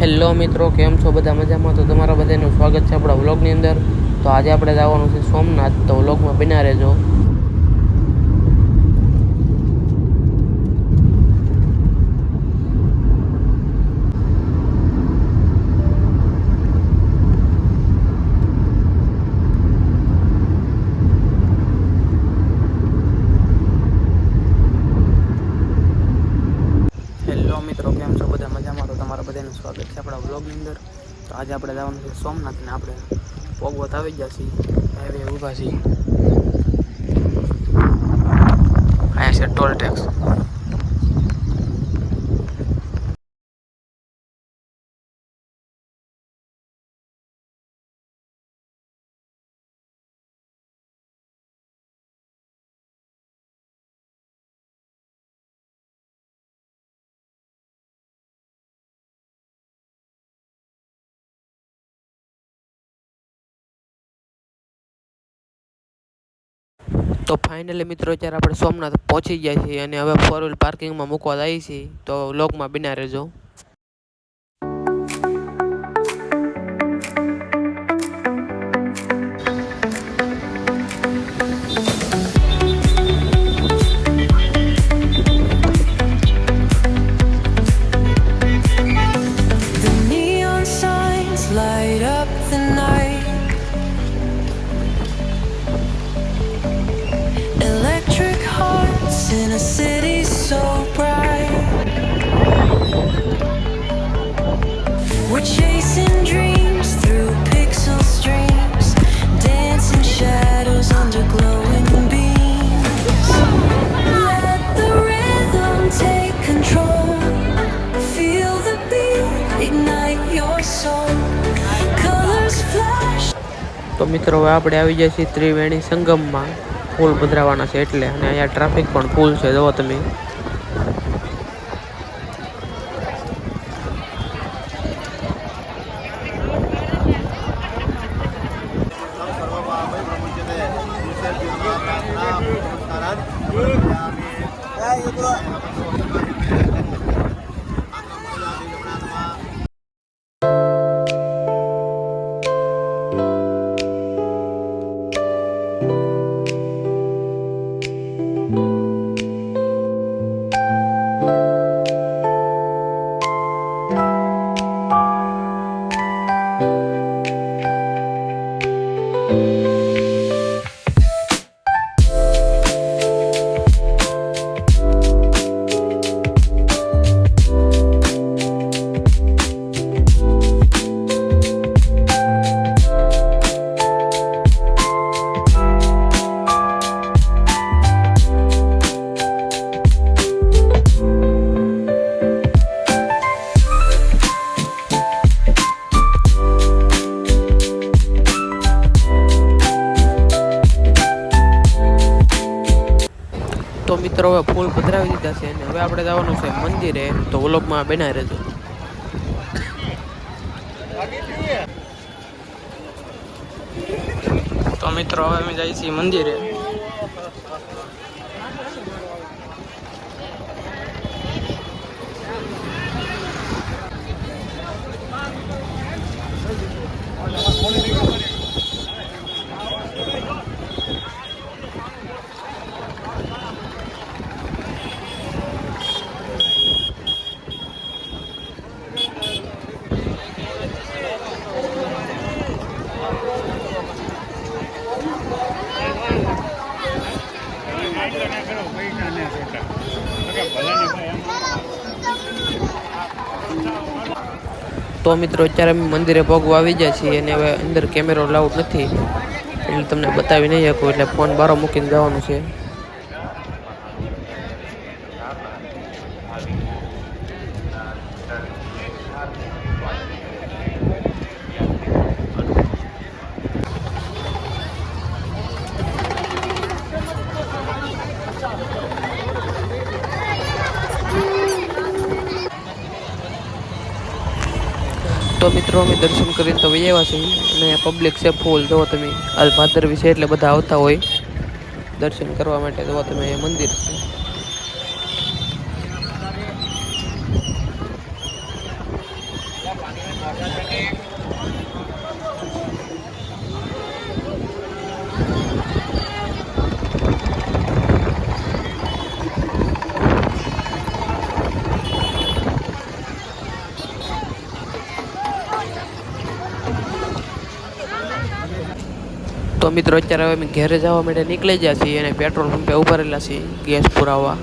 Hello મિત્રો, કેમ છો બધા મજામાં? તો તમારા બધાનું સ્વાગત છે આપણા વ્લોગની અંદર. તો આજે આપણે જવાનું છે સોમનાથ. તો વ્લોગમાં બિના રહેજો હેલો મિત્રો કેમ છો બધા મજામાં તો તમારા બધાનું સ્વાગત છે આપણા વ્લોગની અંદર તો આજે આપણે જવાનું છે સોમનાથ ને આપણે પોગવત આવી ગયા છીએ. હાઈવે ઊભા છીએ. અહીંયા છે ટોલ ટેક્સ. તો ફાઇનલી મિત્રો અત્યારે આપણે સોમનાથ પહોંચી ગયા છીએ અને હવે ફોર વ્હીલ પાર્કિંગમાં મૂકવા જઈએ છીએ તો લોકમાં બિના રહેજો. તો મિત્રો, હવે આપણે આવી જઈએ છીએ ત્રિવેણી સંગમમાં. ફૂલ પધરાવાના છે એટલે, અને અહીંયા ટ્રાફિક પણ ફૂલ છે જુઓ તમે. મિત્રો હવે ફૂલ પધરાવી દીધા છે અને હવે આપણે જવાનું છે મંદિરે. તો વ્લોગમાં બનાવી રહેજો. તો મિત્રો, હવે અમે જઈએ છીએ મંદિરે. તો મિત્રો અત્યારે અમે મંદિરે ભોગવા આવી ગયા છીએ અને હવે અંદર કેમેરો લાઉડ નથી. એટલે તમને બતાવી નહીં શકું, એટલે ફોન બારો મૂકીને જવાનું છે. તો મિત્રો અમે દર્શન કરીને તો વૈયા છીએ. અને પબ્લિક છે ફૂલ જુઓ તમે, હાલ ભાદરવી છે એટલે બધા આવતા હોય. દર્શન કરવા માટે જુઓ તમે, મંદિર છે. તો મિત્રો, અત્યારે અમે ઘેરે જવા માટે નીકળી ગયા છીએ અને પેટ્રોલ પંપે ઊભા રહેલા છીએ ગેસ પુરાવવા.